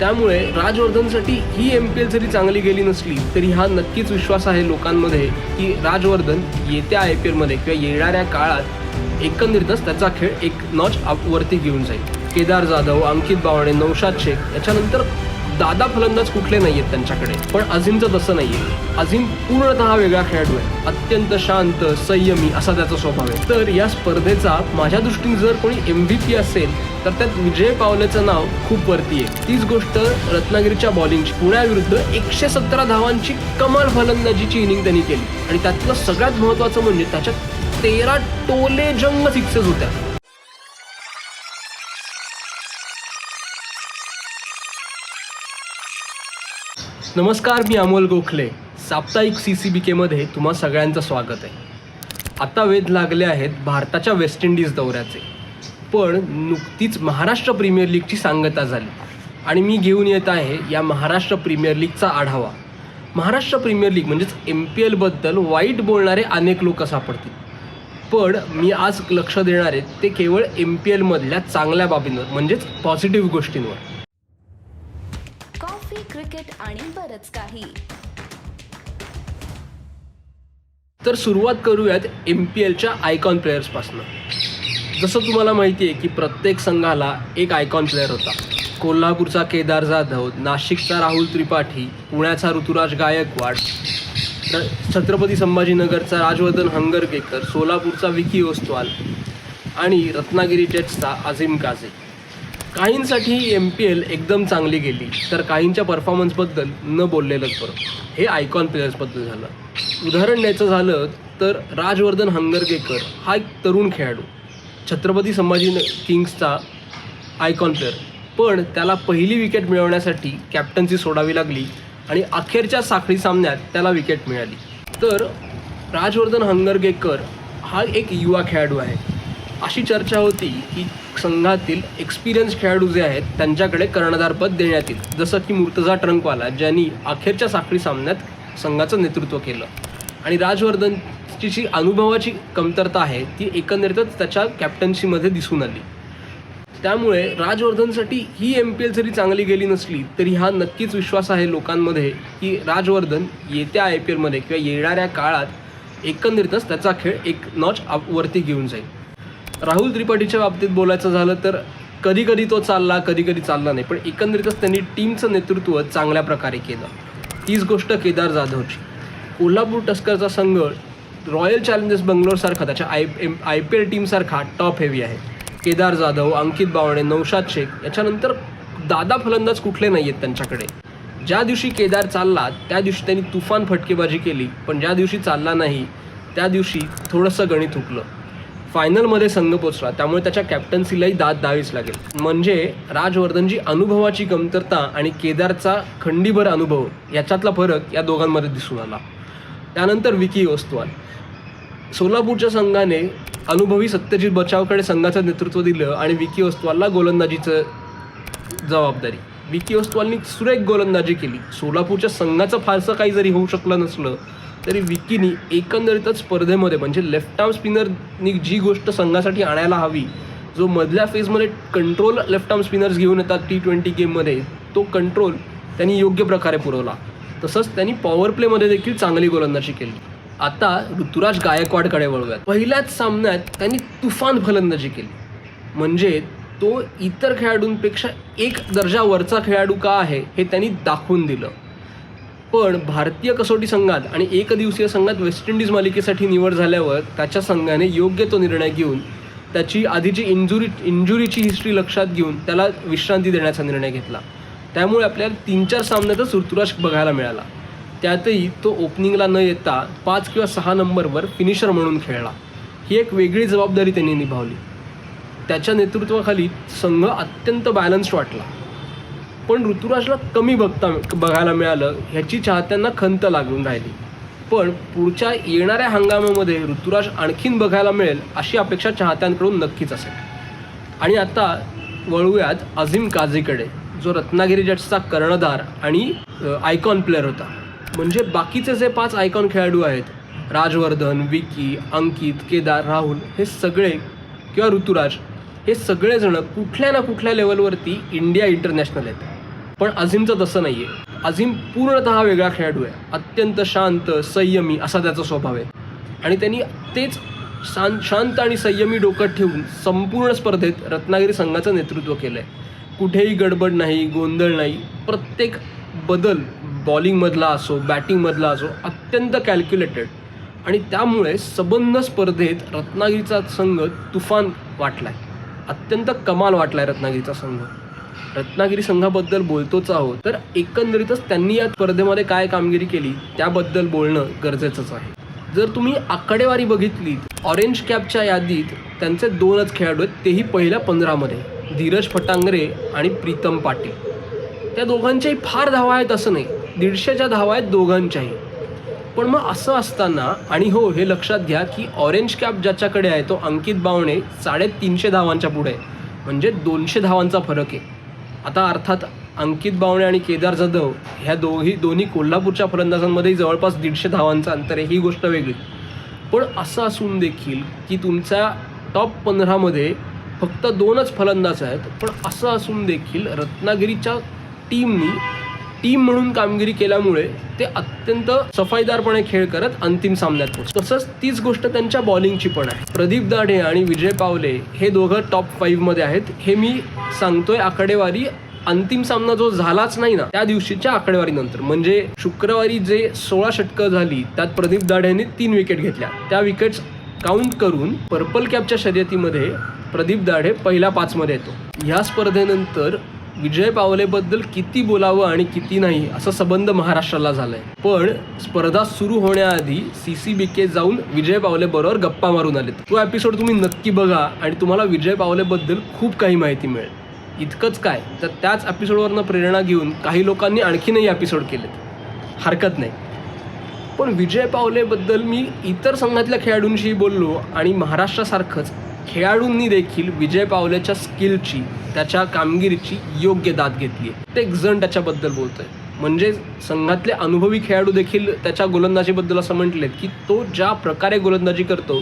त्यामुळे राजवर्धनसाठी ही एम पी एल जरी चांगली गेली नसली तरी हा नक्कीच विश्वास आहे लोकांमध्ये की राजवर्धन येत्या आय पी एलमध्ये किंवा येणाऱ्या काळात एकंदरीतच त्याचा खेळ एक नॉच वरती घेऊन जाईल. केदार जाधव अंकित बावणे नौशाद शेख याच्यानंतर दादा फलंदाज कुठले नाही आहेत त्यांच्याकडे पण अझीमचं तसं नाही आहे अझीम पूर्णतः वेगळा खेळाडू आहे. अत्यंत शांत संयमी असा त्याचा स्वभाव आहे. तर या स्पर्धेचा माझ्या दृष्टीने जर कोणी एम व्ही पी असेल तर त्यात विजय पावलेचं नाव खूप वरती आहे. तीच गोष्ट रत्नागिरीच्या बॉलिंगची पुण्याविरुद्ध एकशे सतरा धावांची कमाल फलंदाजीची इनिंग त्यांनी केली. आणि त्यातलं सगळ्यात महत्त्वाचं म्हणजे त्याच्यात तेरा टोले जंग सिक्सेस होत्या. नमस्कार मी अमोल गोखले. साप्ताहिक सी सी बी केमध्ये तुम्हा सगळ्यांचं स्वागत आहे. आता वेध लागले आहेत भारताच्या वेस्ट इंडिज दौऱ्याचे. पण नुकतीच महाराष्ट्र प्रीमियर लीगची सांगता झाली. आणि मी घेऊन येत आहे या महाराष्ट्र प्रीमियर लीगचा आढावा. महाराष्ट्र प्रीमियर लीग म्हणजेच एम पी एलबद्दल वाईट बोलणारे अनेक लोक सापडतील. पण मी आज लक्ष देणार आहे ते केवळ एम पी एलमधल्या चांगल्या बाबींवर म्हणजेच पॉझिटिव्ह गोष्टींवर. मार्केट आणि बरच काही. तर सुरुवात करूयात एम पी एलच्या आयकॉन प्लेयर्सपासून जसं तुम्हाला माहिती आहे की प्रत्येक संघाला एक आयकॉन प्लेअर होता. कोल्हापूरचा केदार जाधव नाशिकचा राहुल त्रिपाठी पुण्याचा ऋतुराज गायकवाड छत्रपती संभाजीनगरचा राजवर्धन हंगरकेकर सोलापूरचा विकी ओस्तवाल आणि रत्नागिरी जेट्सचा अझीम काझे. काहींसाठी एम पी एल एकदम चांगली गेली तर काहींच्या परफॉर्मन्सबद्दल न बोललेलंच बरं. हे आयकॉन प्लेयर्सबद्दल झालं. उदाहरण द्यायचं झालं तर राजवर्धन हंगरगेकर हा एक तरुण खेळाडू. छत्रपती संभाजी किंग्सचा आयकॉन प्लेअर पण त्याला पहिली विकेट मिळवण्यासाठी कॅप्टन्सी सोडावी लागली आणि अखेरच्या साखळी सामन्यात त्याला विकेट मिळाली. तर राजवर्धन हंगरगेकर हा एक युवा खेळाडू आहे. अशी चर्चा होती की संघातील एक्सपिरियन्स खेळाडू जे आहेत त्यांच्याकडे कर्णधारपद देण्यात येईल. जसं की मुर्तजा ट्रंकवाला ज्यांनी अखेरच्या साखळी सामन्यात संघाचं नेतृत्व केलं. आणि राजवर्धनची जी अनुभवाची कमतरता आहे ती एकंदरीतच त्याच्या कॅप्टन्सीमध्ये दिसून आली. त्यामुळे राजवर्धनसाठी ही एम पी एल जरी चांगली गेली नसली तरी हा नक्कीच विश्वास आहे लोकांमध्ये की राजवर्धन येत्या आय पी एलमध्ये किंवा येणाऱ्या काळात एकंदरीतच त्याचा खेळ एक नॉच वरती घेऊन जाईल. राहुल त्रिपाठीच्या बाबतीत बोलायचं झालं तर कधी कधी तो चालला कधी कधी चालला नाही. पण एकंदरीतच त्यांनी टीमचं नेतृत्व चांगल्या प्रकारे केलं. तीच गोष्ट केदार जाधवची. कोल्हापूर टस्करचा संघ रॉयल चॅलेंजर्स बंगलोरसारखा त्याच्या I M I P L टीमसारखा top heavy आहे. केदार जाधव अंकित बावणे नौशाद शेख याच्यानंतर दादा फलंदाज कुठले नाही आहेत त्यांच्याकडे. ज्या दिवशी केदार चालला त्या दिवशी त्यांनी तुफान फटकेबाजी केली पण ज्या दिवशी चालला नाही त्या दिवशी थोडंसं गणित हुकलं. फायनलमध्ये संघ पोचला. त्यामुळे त्याच्या कॅप्टन्सीलाही दाद द्यावीच लागेल. म्हणजे राजवर्धनची अनुभवाची कमतरता आणि केदारचा खंडीभर अनुभव याच्यातला फरक या दोघांमध्ये दिसून आला. त्यानंतर विकी ओस्तवाल. सोलापूरच्या संघाने अनुभवी सत्यजित बचावकडे संघाचं नेतृत्व दिलं आणि विकी वस्तुवालला गोलंदाजीचं जबाबदारी. विकी ओस्तवालनी सुरेख गोलंदाजी केली. सोलापूरच्या संघाचं फारसं काही जरी होऊ शकलं नसलं तरी विकीनी एकंदरीतच स्पर्धेमध्ये म्हणजे लेफ्ट आर्म स्पिनरनी जी गोष्ट संघासाठी आणायला हवी जो मधल्या फेजमध्ये कंट्रोल लेफ्ट आर्म स्पिनर्स घेऊन येतात टी ट्वेंटी गेममध्ये तो कंट्रोल त्यांनी योग्य प्रकारे पुरवला. तसंच त्यांनी पॉवर प्लेमध्ये देखील चांगली गोलंदाजी केली. आता ऋतुराज गायकवाडकडे वळूयात. पहिल्याच सामन्यात त्यांनी तुफान फलंदाजी केली. म्हणजे तो इतर खेळाडूंपेक्षा एक दर्जा वरचा खेळाडू का आहे हे त्यांनी दाखवून दिलं. पण भारतीय कसोटी संघात आणि एकदिवसीय संघात वेस्ट इंडिज मालिकेसाठी निवड झाल्यावर त्याच्या संघाने योग्य तो निर्णय घेऊन त्याची आधीची इंजुरी इंजुरीची हिस्ट्री लक्षात घेऊन त्याला विश्रांती देण्याचा निर्णय घेतला. त्यामुळे आपल्याला तीन चार सामन्यातच ऋतुराज बघायला मिळाला. त्यातही तो ओपनिंगला न येता पाच किंवा सहा नंबरवर फिनिशर म्हणून खेळला. ही एक वेगळी जबाबदारी त्यांनी निभावली. त्याच्या नेतृत्वाखाली संघ अत्यंत बॅलन्स्ड वाटला. पण ऋतुराजला कमी बघता बघायला मिळालं ह्याची चाहत्यांना खंत लागून राहिली. पण पुढच्या येणाऱ्या हंगामामध्ये ऋतुराज आणखीन बघायला मिळेल अशी अपेक्षा चाहत्यांकडून नक्कीच असेल. आणि आता वळूयात अझीम काझीकडे जो रत्नागिरी जट्सचा कर्णधार आणि आयकॉन प्लेअर होता. म्हणजे बाकीचे जे पाच आयकॉन खेळाडू आहेत राजवर्धन विकी अंकित केदार राहुल हे सगळे किंवा ऋतुराज हे सगळेजण कुठल्या ना कुठल्या लेवलवरती इंडिया इंटरनॅशनल आहेत. पण अझीमचं तसं नाही आहे अझीम पूर्णतः वेगळा खेळाडू आहे. अत्यंत शांत संयमी असा त्याचा स्वभाव आहे. आणि त्यांनी तेच शांत शांत आणि संयमी डोकं ठेवून संपूर्ण स्पर्धेत रत्नागिरी संघाचं नेतृत्व केलं आहे कुठेही गडबड नाही गोंधळ नाही. प्रत्येक बदल बॉलिंगमधला असो बॅटिंगमधला असो अत्यंत कॅल्क्युलेटेड आणि त्यामुळे सबंध स्पर्धेत रत्नागिरीचा संघ तुफान वाटलाय. अत्यंत कमाल वाटलाय रत्नागिरीचा संघ. रत्नागिरी संघाबद्दल बोलतोच आहोत तर एकंदरीतच त्यांनी या स्पर्धेमध्ये काय कामगिरी केली त्याबद्दल बोलणं गरजेचंच आहे. जर तुम्ही आकडेवारी बघितली ऑरेंज कॅपच्या यादीत त्यांचे दोनच खेळाडू आहेत तेही पहिल्या पंधरामध्ये धीरज फटांगरे आणि प्रीतम पाटील. त्या दोघांच्याही फार धावा आहेत असं नाही दीडशेच्या धावा आहेत दोघांच्याही. पण मग असं असताना आणि हो हे लक्षात घ्या की ऑरेंज कॅप ज्याच्याकडे आहे तो अंकित बावणे साडेतीनशे धावांच्या पुढे म्हणजे दोनशे धावांचा फरक आहे. आता अर्थात अंकित बावणे आणि केदार जाधव ह्या दोही दोन्ही कोल्हापूरच्या फलंदाजांमध्ये जवळपास दीडशे धावांचं अंतर आहे ही गोष्ट वेगळी. पण असं असून देखील की तुमच्या टॉप पंधरामध्ये फक्त दोनच फलंदाज आहेत पण असं असून देखील रत्नागिरीच्या टीमनी टीम म्हणून कामगिरी केल्यामुळे ते अत्यंत सफाईदारपणे खेळ करत अंतिम सामन्यात पोहोचले. तसंच तीच गोष्ट त्यांच्या बॉलिंगची पण आहे. प्रदीप दाढे आणि विजय पावले हे दोघं टॉप फाईव्हमध्ये आहेत. हे मी सांगतोय आकडेवारी अंतिम सामना जो झालाच नाही ना त्या दिवशीच्या आकडेवारीनंतर. म्हणजे शुक्रवारी जे सोळा षटकं झाली त्यात प्रदीप दाढेने तीन विकेट घेतल्या. त्या विकेट्स काउंट करून पर्पल कॅपच्या शर्यतीमध्ये प्रदीप दाढे पहिल्या पाचमध्ये येतो. ह्या स्पर्धेनंतर विजय पावलेबद्दल किती बोलावं आणि किती नाही असा संबंध महाराष्ट्राला झालाय. पण स्पर्धा सुरू होण्याआधी सी सी बी के जाऊन विजय पावले बरोबर गप्पा मारून आलेत. तो एपिसोड तुम्ही नक्की बघा आणि तुम्हाला विजय पावलेबद्दल खूप काही माहिती मिळेल. इतकंच काय तर त्याच एपिसोडवरनं प्रेरणा घेऊन काही लोकांनी आणखीनही एपिसोड केलेत. हरकत नाही. पण विजय पावलेबद्दल मी इतर संघातल्या खेळाडूंशी बोललो आणि महाराष्ट्रासारखंच खेळाडूंनी देखील विजय पावलेच्या स्किलची त्याच्या कामगिरीची योग्य दाद घेतली आहे. प्रत्येक जण त्याच्याबद्दल बोलतोय. म्हणजे संघातले अनुभवी खेळाडू देखील त्याच्या गोलंदाजीबद्दल असं म्हटलेत की तो ज्या प्रकारे गोलंदाजी करतो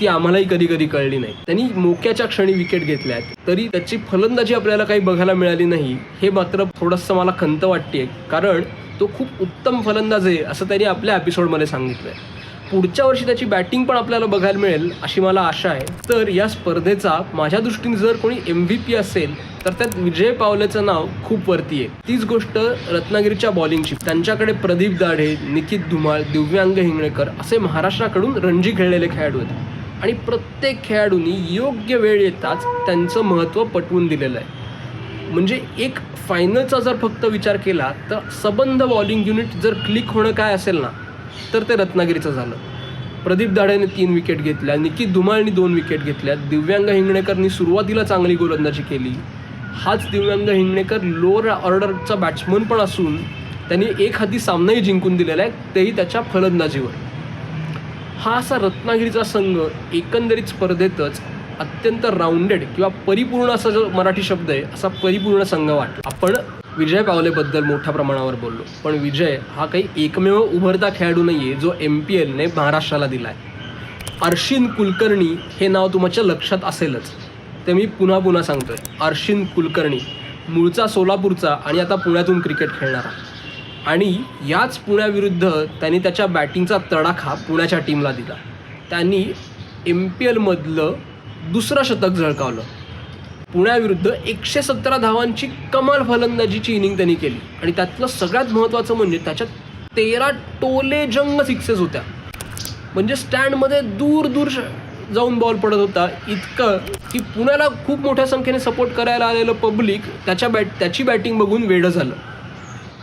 ती आम्हालाही कधी कधी कळली नाही. त्यांनी मोक्याच्या क्षणी विकेट घेतल्या आहेत. तरी त्याची फलंदाजी आपल्याला काही बघायला मिळाली नाही. हे मात्र थोडंसं मला खंत वाटते कारण तो खूप उत्तम फलंदाज आहे असं त्यांनी आपल्या एपिसोडमध्ये सांगितलं आहे पुढच्या वर्षी त्याची बॅटिंग पण आपल्याला बघायला मिळेल अशी मला आशा आहे. तर या स्पर्धेचा माझ्या दृष्टीने जर कोणी एम व्ही पी असेल तर त्यात विजय पावलेचं नाव खूप वरती आहे. तीच गोष्ट रत्नागिरीच्या बॉलिंगची त्यांच्याकडे प्रदीप दाढे निकित धुमाळ दिव्यांग हिंगणेकर असे महाराष्ट्राकडून रणजी खेळलेले खेळाडू आहेत. आणि प्रत्येक खेळाडूंनी योग्य वेळ येताच त्यांचं महत्त्व पटवून दिलेलं आहे. म्हणजे एक फायनलचा जर फक्त विचार केला तर सबंध बॉलिंग युनिट जर क्लिक होणं काय असेल ना तर ते रत्नागिरीचं झालं. प्रदीप दाढेने तीन विकेट घेतल्या निकित धुमाळनी दोन विकेट घेतल्या दिव्यांग हिंगणेकरनी सुरुवातीला चांगली गोलंदाजी केली. हाच दिव्यांग हिंगणेकर लोअर ऑर्डरचा बॅट्समन पण असून त्यांनी एक हाती सामनाही जिंकून दिलेला आहे तेही त्याच्या फलंदाजीवर. हा असा रत्नागिरीचा संघ एकंदरीत स्पर्धेतच अत्यंत राऊंडेड किंवा परिपूर्ण असा जो मराठी शब्द आहे असा परिपूर्ण संघ वाटला. आपण विजय पावलेबद्दल मोठ्या प्रमाणावर बोललो. पण विजय हा काही एकमेव उभरता खेळाडू नाही आहे जो एम पी एलने महाराष्ट्राला दिला आहे अर्शिन कुलकर्णी हे नाव तुमच्या लक्षात असेलच. ते मी पुन्हा पुन्हा सांगतोय. अर्शिन कुलकर्णी मूळचा सोलापूरचा आणि आता पुण्यातून क्रिकेट खेळणारा. आणि याच पुण्याविरुद्ध त्यांनी त्याच्या बॅटिंगचा तडाखा पुण्याच्या टीमला दिला. त्यांनी एम पी एलमधलं दुसरं शतक झळकावलं. पुण्याविरुद्ध एकशे सतरा धावांची कमाल फलंदाजीची इनिंग त्यांनी केली. आणि त्यातलं सगळ्यात महत्त्वाचं म्हणजे त्याच्यात तेरा टोले जंग सिक्सेस होत्या. म्हणजे स्टँडमध्ये दूर दूर श- जाऊन बॉल पडत होता. इतकं की पुण्याला खूप मोठ्या संख्येने सपोर्ट करायला आलेलं पब्लिक त्याच्या बॅट त्याची बॅटिंग बघून वेडं झालं.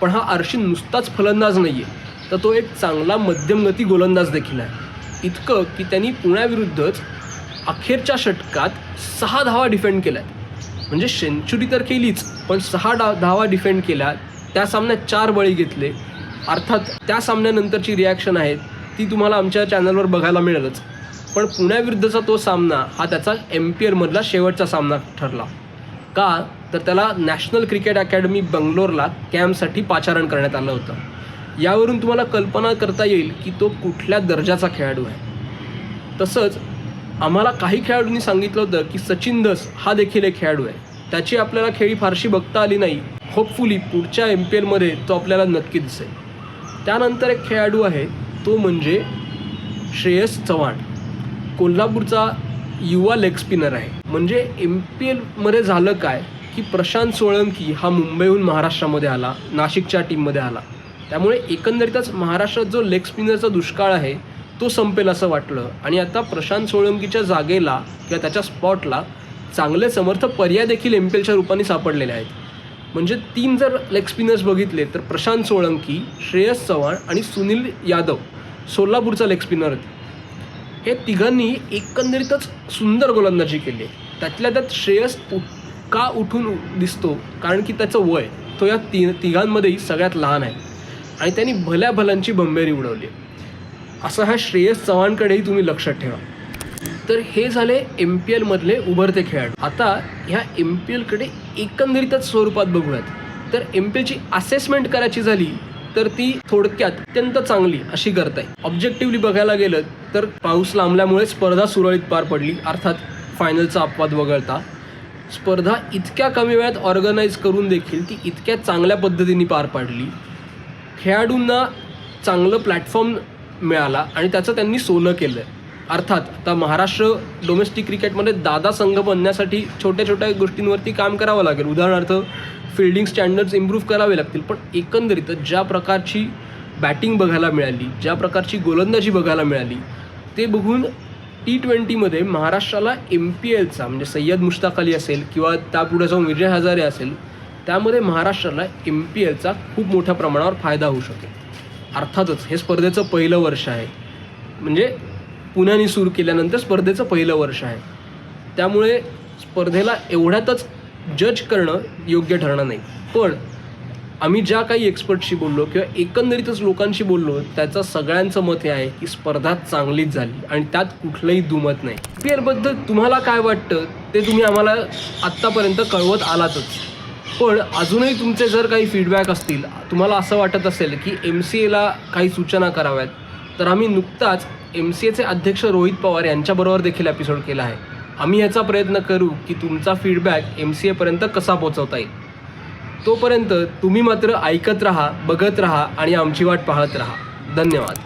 पण हा आरशी नुसताच फलंदाज नाही आहे तर तो एक चांगला मध्यमगती गोलंदाज देखील आहे. इतकं की त्यांनी पुण्याविरुद्धच अखेरच्या षटकात सहा धावा डिफेंड केल्या म्हणजे सेंचुरी तर केलीच पण सहा डा धावा डिफेंड केल्या. त्या सामन्यात चार बळी घेतले. अर्थात त्या सामन्यानंतरची रिॲक्शन आहे ती तुम्हाला आमच्या चॅनलवर बघायला मिळेलच. पण पुण्याविरुद्धचा तो सामना हा त्याचा एम पी एलमधला शेवटचा सामना ठरला. का? तर त्याला नॅशनल क्रिकेट अकॅडमी बंगलोरला कॅम्पसाठी पाचारण करण्यात आलं होतं. यावरून तुम्हाला कल्पना करता येईल की तो कुठल्या दर्जाचा खेळाडू आहे. तसंच आम्हाला काही खेळाडूंनी सांगितलं होतं की सचिन दस हा देखील एक खेळाडू आहे. त्याची आपल्याला खेळी फारशी बघता आली नाही. होपफुली पुढच्या एम पी एलमध्ये तो आपल्याला नक्की दिसेल. त्यानंतर एक खेळाडू आहे तो म्हणजे श्रेयस चव्हाण. कोल्हापूरचा युवा लेग स्पिनर आहे. म्हणजे एम पी एलमध्ये झालं काय की प्रशांत सोळंकी हा मुंबईहून महाराष्ट्रामध्ये आला नाशिकच्या टीममध्ये आला. त्यामुळे एकंदरीतच महाराष्ट्रात जो लेग स्पिनरचा दुष्काळ आहे तो संपेल असं वाटलं. आणि आता प्रशांत सोळंकीच्या जागेला किंवा त्याच्या स्पॉटला चांगले समर्थ पर्याय देखील एम पी एलच्या रूपाने सापडलेले आहेत. म्हणजे तीन जर लेग स्पिनर्स बघितले तर प्रशांत सोळंकी श्रेयस चव्हाण आणि सुनील यादव सोलापूरचा लेग स्पिनर होते. हे तिघांनी एकंदरीतच सुंदर गोलंदाजी केली. आहे त्यातल्या त्यात श्रेयस उ का उठून दिसतो? कारण की त्याचं वय तो या ति तिघांमध्येही सगळ्यात लहान आहे. आणि त्यांनी भल्या भल्यांची बंबेरी उडवली. आहे. असं ह्या श्रेयस चव्हाणकडेही तुम्ही लक्षात ठेवा. तर हे झाले एम पी एलमधले उभरते खेळाडू. आता ह्या एम पी एलकडे एकंदरीतच स्वरूपात बघूयात. तर एम पी एलची असेसमेंट करायची झाली तर ती थोडक्यात अत्यंत चांगली अशी करता येईल ऑब्जेक्टिव्हली बघायला गेलं तर पाऊस लांबल्यामुळे स्पर्धा सुरळीत पार पडली. अर्थात फायनलचा अपवाद वगळता. स्पर्धा इतक्या कमी वेळात ऑर्गनाईज करून देखील ती इतक्या चांगल्या पद्धतीने पार पाडली. खेळाडूंना चांगलं प्लॅटफॉर्म मिळाला आणि त्याचं त्यांनी सोनं केलं आहे अर्थात आता महाराष्ट्र डोमेस्टिक क्रिकेटमध्ये दादा संघ बनण्यासाठी छोट्या छोट्या गोष्टींवरती काम करावं लागेल. उदाहरणार्थ फिल्डिंग स्टँडर्ड्स इम्प्रूव्ह करावे लागतील. पण एकंदरीत ज्या प्रकारची बॅटिंग बघायला मिळाली ज्या प्रकारची गोलंदाजी बघायला मिळाली ते बघून टी ट्वेंटीमध्ये महाराष्ट्राला एम पी एलचा म्हणजे सय्यद मुश्ताक अली असेल किंवा त्यापुढे जाऊन विजय हजारे असेल त्यामध्ये महाराष्ट्राला एम पी एलचा खूप मोठ्या प्रमाणावर फायदा होऊ शकेल. अर्थातच हे स्पर्धेचं पहिलं वर्ष आहे. म्हणजे पुण्याने सुरू केल्यानंतर स्पर्धेचं पहिलं वर्ष आहे. त्यामुळे स्पर्धेला एवढ्यातच जज करणं योग्य ठरणार नाही. पण आम्ही ज्या काही एक्सपर्टशी बोललो किंवा एकंदरीतच लोकांशी बोललो त्याचं सगळ्यांचं मत हे आहे की स्पर्धा चांगलीच झाली आणि त्यात कुठलंही दुमत नाही. पी तुम्हाला काय वाटतं ते तुम्ही आम्हाला आत्तापर्यंत कळवत आलातच. पण अजूनही तुमचे जर काही फीडबॅक असतील तुम्हाला असं वाटत असेल की एम सी एला काही सूचना कराव्यात तर आम्ही नुकताच एम सी एचे अध्यक्ष रोहित पवार यांच्याबरोबर देखील एपिसोड केला आहे. आम्ही याचा प्रयत्न करू की तुमचा फीडबॅक एम सी एपर्यंत कसा पोचवता येईल. तोपर्यंत तुम्ही मात्र ऐकत राहा बघत राहा आणि आमची वाट पाहत राहा. धन्यवाद.